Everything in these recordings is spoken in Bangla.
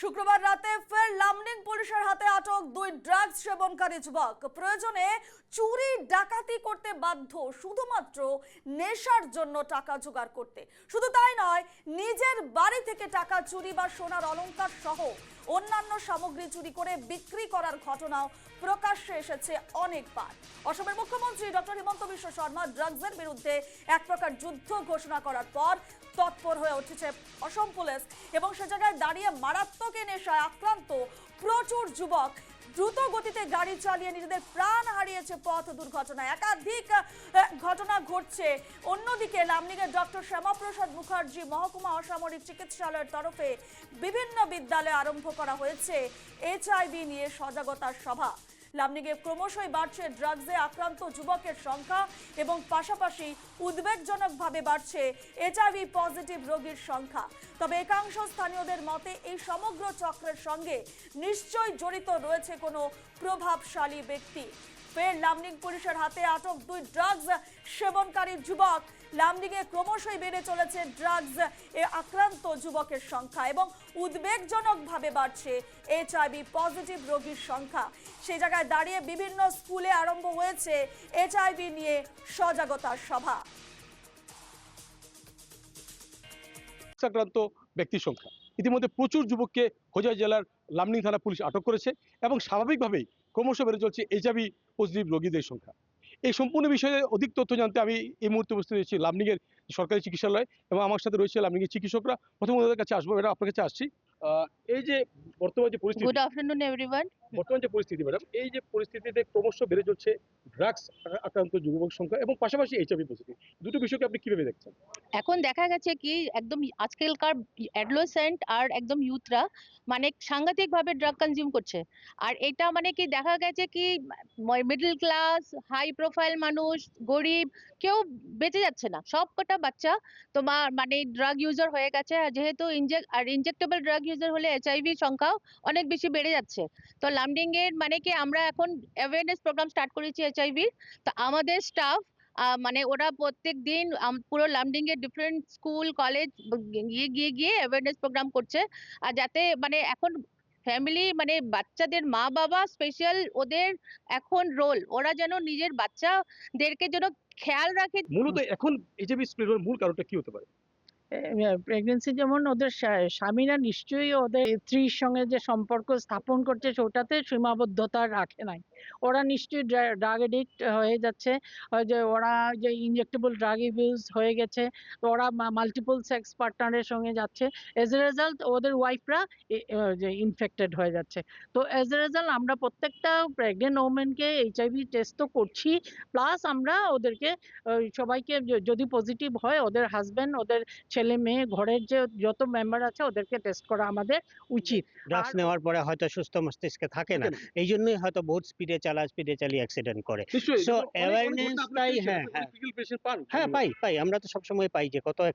শুক্রবার রাতে ফের লামডিং পুলিশের হাতে আটক দুই ড্রাগস সেবনকারী যুবক। প্রয়োজনে চুরি, ডাকাতি করতে বাধ্য শুধুমাত্র নেশার জন্য টাকা জোগাড় করতে। শুধু তাই নয়, নিজের বাড়ি থেকে টাকা চুরি বা সোনার অলংকার সহ অন্যান্য সামগ্রী চুরি করে বিক্রি করার ঘটনাও প্রকাশ্যে এসেছে অনেকবার। অসমের মুখ্যমন্ত্রী ডক্টর হিমন্ত বিশ্ব শর্মা ড্রাগসের বিরুদ্ধে এক প্রকার যুদ্ধ ঘোষণা করার পর তৎপর হয়ে উঠেছে অসম পুলিশ এবং সে জায়গায় দাঁড়িয়ে মারাত্মক এ নেশায় আক্রান্ত প্রচুর যুবক দ্রুত গতিতে গাড়ি চালিয়ে নিজেদের প্রাণ হারিয়েছে পথ দুর্ঘটনায়। একাধিক ঘটনা ঘটছে। অন্যদিকে লামনিগের ডক্টর শ্যামাপ্রসাদ মুখার্জি, মহকুমা অসামরিক চিকিৎসালয়ের তরফে বিভিন্ন বিদ্যালয়ে আরম্ভ করা হয়েছে। এইচআইভি নিয়ে সজাগতার সভা। লামনিগে ক্রমশই বাড়ছে ড্রাগসে আক্রান্ত যুবকের সংখ্যা এবং পাশাপাশি উদ্বেগজনকভাবে বাড়ছে এইচআইভি পজিটিভ রোগীর সংখ্যা। তবে একাংশ স্থানীয়দের মতে এই সমগ্র চক্রের সঙ্গে নিশ্চয়ই জড়িত রয়েছে কোনো প্রভাবশালী ব্যক্তি। ফের লামনিং পুলিশের হাতে আটক দুই ড্রাগস সেবনকারী যুবক। লামডিংয়ে ক্রমশই বেড়ে চলেছে ড্রাগস এ আক্রান্ত যুবকের সংখ্যা এবং উদ্বেগজনকভাবে বাড়ছে এইচআইভি পজিটিভ রোগীর সংখ্যা। সেই জায়গায় দাঁড়িয়ে বিভিন্ন স্কুলে আরম্ভ হয়েছে এইচআইভি নিয়ে সজাগতার সভা। আক্রান্ত ব্যক্তির সংখ্যা। ইতিমধ্যে প্রচুর যুবককে খোঁজা জেলার লামনিং থানা পুলিশ আটক করেছে এবং স্বাভাবিকভাবেই ক্রমশ বেড়ে চলছে এইচআইভি পজিটিভ রোগীদের সংখ্যা। এই সম্পূর্ণ বিষয়ে অধিক তথ্য জানতে আমি এই মুহূর্তে উপস্থিত রয়েছি লামনিংয়ের সরকারি চিকিৎসালয় এবং আমার সাথে রয়েছে লামনিংয়ের চিকিৎসকরা। প্রথমে ওদের কাছে আসব এটা আপনার কাছে আসছি। এই যে বর্তমান যে পরিস্থিতি Good afternoon, everyone. বর্তমান যে পরিস্থিতি ম্যাডাম এই যে পরিস্থিতিতে ক্রমশ বেড়ে চলছে ড্রাগস আক্রান্ত যুবক সংখ্যা এবং পাশাপাশি এইচআইভি পজিটিভ দুটো বিষয়কে আপনি কীভাবে দেখছেন? এখন দেখা গেছে কি একদম আজকালকার অ্যাডলোসেন্ট আর একদম ইউথরা মানে সাংঘাতিকভাবে ড্রাগ কনজিউম করছে। আর এটা মানে কি দেখা গেছে কি মিডল ক্লাস হাই প্রোফাইল মানুষ গরিব কেউ বেঁচে যাচ্ছে না। সব কটা বাচ্চা তোমার মানে ড্রাগ ইউজার হয়ে গেছে। আর যেহেতু ইনজেক্ট আর ইনজেক্টেবল ড্রাগ ইউজার হলে এইচআইভি সংখ্যাও অনেক বেশি বেড়ে যাচ্ছে। তো লামডিং এর মানে কি আমরা এখন অ্যাওয়ারনেস প্রোগ্রাম স্টার্ট করেছি এইচআইভি তো আমাদের স্টাফ মানে ওরা প্রত্যেক দিন পুরো লামডিং এর ডিফারেন্ট স্কুল কলেজ গিয়ে গিয়ে গিয়ে অ্যাওয়ারনেস প্রোগ্রাম করছে। আর যাতে মানে এখন ফ্যামিলি মানে বাচ্চাদের মা বাবা স্পেশাল ওদের এখন রোল ওরা যেন নিজের বাচ্চাদেরকে যেন খেয়াল রাখে। মূলত এখন এইচআইভি স্প্রেড মূল কারণটা কি হতে পারে? প্রেগনেন্সি যেমন ওদের স্বা- স্বামীরা নিশ্চয়ই ওদের স্ত্রীর সঙ্গে যে সম্পর্ক স্থাপন করছে ওটাতে সীমাবদ্ধতা রাখে নাই। ওরা নিশ্চয়ই ড্রাগ এডিক্ট হয়ে যাচ্ছে। যে ওরা যে ইনজেক্টেবল ড্রাগ ইউজ হয়ে গেছে, ওরা মাল্টিপল সেক্স পার্টনারের সঙ্গে যাচ্ছে। এজ এ রেজাল্ট ওদের ওয়াইফরা যে ইনফেক্টেড হয়ে যাচ্ছে। তো এজ এ রেজাল্ট আমরা প্রত্যেকটা প্রেগনেন্ট ওমেনকে এইচআইভি টেস্ট তো করছি প্লাস আমরা ওদেরকে সবাইকে যদি পজিটিভ হয়, ওদের হাজবেন্ড ওদের ছেলে মেয়ে ঘরের যে যত মেম্বার আছে ওদেরকে টেস্ট করা আমাদের উচিত। ড্রাগস নেওয়ার পরে হয়তো সুস্থ মস্তিষ্কে থাকে না। এই জন্যই হয়তো বহুত স্পিডে চালা স্পিডে চালিয়ে অ্যাক্সিডেন্ট করে। নিশ্চয়ই So, যেমন অনেক- অনেক awareness টাই, হ্যাঁ, হ্যাঁ। হ্যাঁ পাই পাই। আমরা তো সবসময় পাই যে কত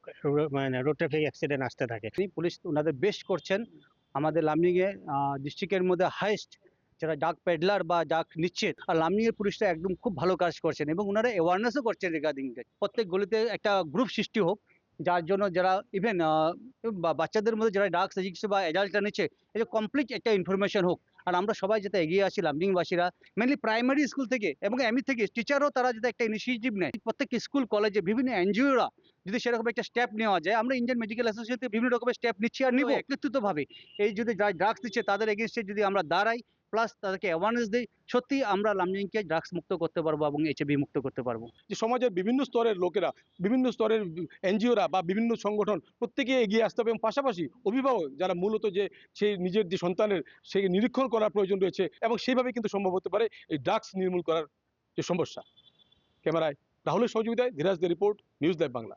মানে রোড ট্রাফিক অ্যাক্সিডেন্ট আসতে থাকে। পুলিশ ওনাদের বেস্ট করছেন। আমাদের লামনিংয়ে ডিস্ট্রিক্টের মধ্যে হাইস্ট যারা ডাক পেডলার বা ডাক নিচ্ছে আর লামনিংয়ের পুলিশরা একদম খুব ভালো কাজ করছেন এবং ওনারা অ্যাওয়ারনেসও করছেন রিগার্ডিং প্রত্যেক গলিতে একটা গ্রুপ সৃষ্টি হোক যার জন্য যারা ইভেন বাচ্চাদের মধ্যে যারা ডাক সাজিচ্ছে বা অ্যাডাল্টরা নিচ্ছে এটা কমপ্লিট একটা ইনফরমেশন হোক। আর আমরা সবাই যাতে এগিয়ে আসি লামডিংবাসীরা মেনলি প্রাইমারি স্কুল থেকে এবং এমনি থেকে টিচারও তারা যাতে একটা ইনিশিয়েটিভ নেয়। প্রত্যেক স্কুল কলেজে বিভিন্ন এনজিওরা যদি সেরকম একটা স্টেপ নেওয়া যায় আমরা ইন্ডিয়ান মেডিকেল অ্যাসোসিয়েশন থেকে বিভিন্ন রকমের স্টেপ নিচ্ছি আর নিব একত্রিতভাবে। এই যদি যারা ড্রাগস দিচ্ছে তাদের এগেনস্টে যদি আমরা দাঁড়াই প্লাস তাদেরকে অ্যাওয়ারনেস দিই সত্যি আমরা লামডিংকে ড্রাগস মুক্ত করতে পারব এবং এইচআইভি মুক্ত করতে পারব। যে সমাজের বিভিন্ন স্তরের লোকেরা, বিভিন্ন স্তরের এনজিওরা বা বিভিন্ন সংগঠন প্রত্যেকে এগিয়ে আসতে হবে এবং পাশাপাশি অভিভাবক যারা মূলত যে সেই নিজের যে সন্তানের সেই নিরীক্ষণ করার প্রয়োজন রয়েছে এবং সেইভাবে কিন্তু সম্ভব হতে পারে এই ড্রাগস নির্মূল করার যে সমস্যা। ক্যামেরায় রাহুলের সহযোগিতায় Dhiraj De report, News Live Bangla.